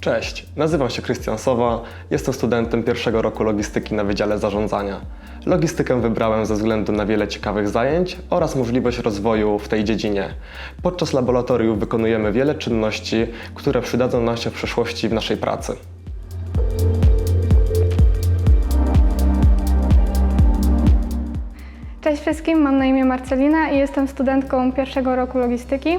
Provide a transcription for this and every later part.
Cześć, nazywam się Krystian Sowa, jestem studentem pierwszego roku logistyki na Wydziale Zarządzania. Logistykę wybrałem ze względu na wiele ciekawych zajęć oraz możliwość rozwoju w tej dziedzinie. Podczas laboratoriów wykonujemy wiele czynności, które przydadzą nam się w przyszłości w naszej pracy. Cześć wszystkim, mam na imię Marcelina i jestem studentką pierwszego roku logistyki.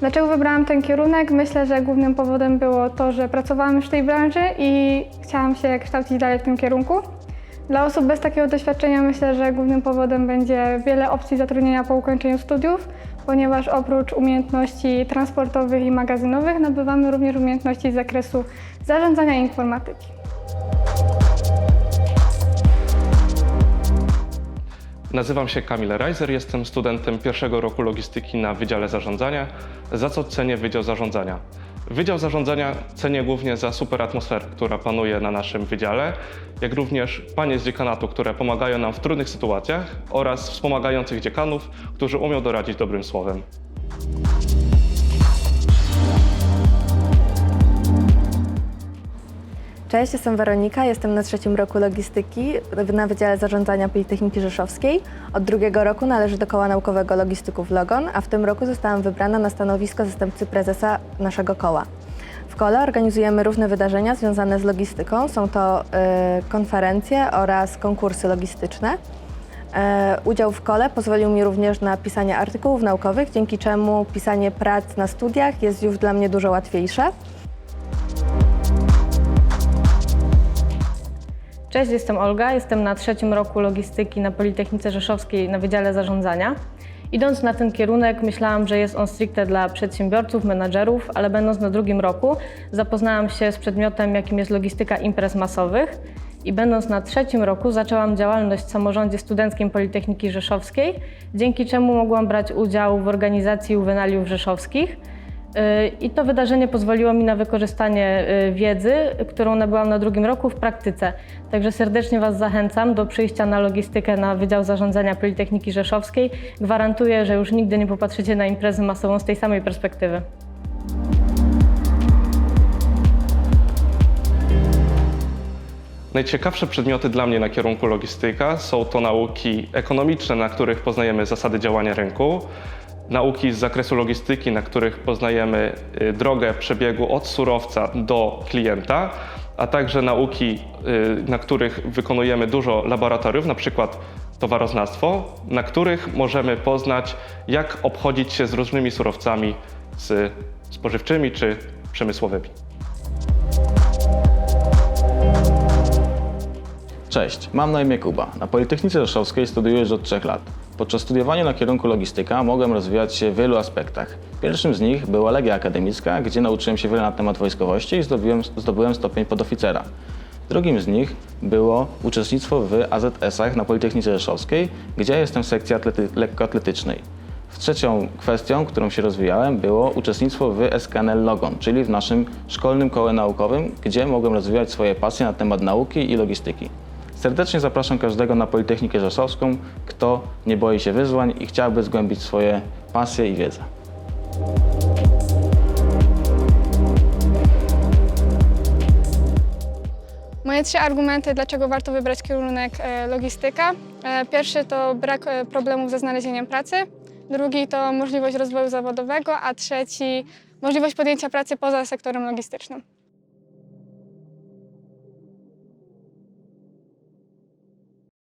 Dlaczego wybrałam ten kierunek? Myślę, że głównym powodem było to, że pracowałam już w tej branży i chciałam się kształcić dalej w tym kierunku. Dla osób bez takiego doświadczenia myślę, że głównym powodem będzie wiele opcji zatrudnienia po ukończeniu studiów, ponieważ oprócz umiejętności transportowych i magazynowych nabywamy również umiejętności z zakresu zarządzania informatyki. Nazywam się Kamil Reiser, jestem studentem pierwszego roku logistyki na Wydziale Zarządzania, za co cenię Wydział Zarządzania. Wydział Zarządzania cenię głównie za super atmosferę, która panuje na naszym wydziale, jak również panie z dziekanatu, które pomagają nam w trudnych sytuacjach oraz wspomagających dziekanów, którzy umią doradzić dobrym słowem. Cześć, jestem Weronika, jestem na trzecim roku logistyki na Wydziale Zarządzania Politechniki Rzeszowskiej. Od drugiego roku należę do Koła Naukowego Logistyków Logon, a w tym roku zostałam wybrana na stanowisko zastępcy prezesa naszego koła. W kole organizujemy różne wydarzenia związane z logistyką. Są to y, konferencje oraz konkursy logistyczne. E, Udział w kole pozwolił mi również na pisanie artykułów naukowych, dzięki czemu pisanie prac na studiach jest już dla mnie dużo łatwiejsze. Cześć, jestem Olga, jestem na trzecim roku logistyki na Politechnice Rzeszowskiej na Wydziale Zarządzania. Idąc na ten kierunek, myślałam, że jest on stricte dla przedsiębiorców, menadżerów, ale będąc na drugim roku, zapoznałam się z przedmiotem, jakim jest logistyka imprez masowych. I będąc na trzecim roku, zaczęłam działalność w samorządzie studenckim Politechniki Rzeszowskiej, dzięki czemu mogłam brać udział w organizacji juwenaliów rzeszowskich. Yy, I to wydarzenie pozwoliło mi na wykorzystanie yy, wiedzy, którą nabyłam na drugim roku w praktyce. Także serdecznie Was zachęcam do przyjścia na logistykę na Wydział Zarządzania Politechniki Rzeszowskiej. Gwarantuję, że już nigdy nie popatrzycie na imprezę masową z tej samej perspektywy. Najciekawsze przedmioty dla mnie na kierunku logistyka są to nauki ekonomiczne, na których poznajemy zasady działania rynku, nauki z zakresu logistyki, na których poznajemy y, drogę przebiegu od surowca do klienta, a także nauki, y, na których wykonujemy dużo laboratoriów, na przykład towaroznawstwo, na których możemy poznać, jak obchodzić się z różnymi surowcami z spożywczymi czy przemysłowymi. Cześć, mam na imię Kuba. Na Politechnice Rzeszowskiej studiuję już od 3 lat. Podczas studiowania na kierunku logistyka mogłem rozwijać się w wielu aspektach. Pierwszym z nich była Legia Akademicka, gdzie nauczyłem się wiele na temat wojskowości i zdobyłem, zdobyłem stopień podoficera. Drugim z nich było uczestnictwo w AZS-ach na Politechnice Rzeszowskiej, gdzie jestem w sekcji atlety, lekkoatletycznej. W trzecią kwestią, którą się rozwijałem, było uczestnictwo w SKNL Logon, czyli w naszym szkolnym kole naukowym, gdzie mogłem rozwijać swoje pasje na temat nauki i logistyki. Serdecznie zapraszam każdego na Politechnikę Rzeszowską, kto nie boi się wyzwań i chciałby zgłębić swoje pasje i wiedzę. Moje trzy argumenty, dlaczego warto wybrać kierunek e, logistyka. E, Pierwszy to brak e, problemów ze znalezieniem pracy, drugi to możliwość rozwoju zawodowego, a trzeci możliwość podjęcia pracy poza sektorem logistycznym.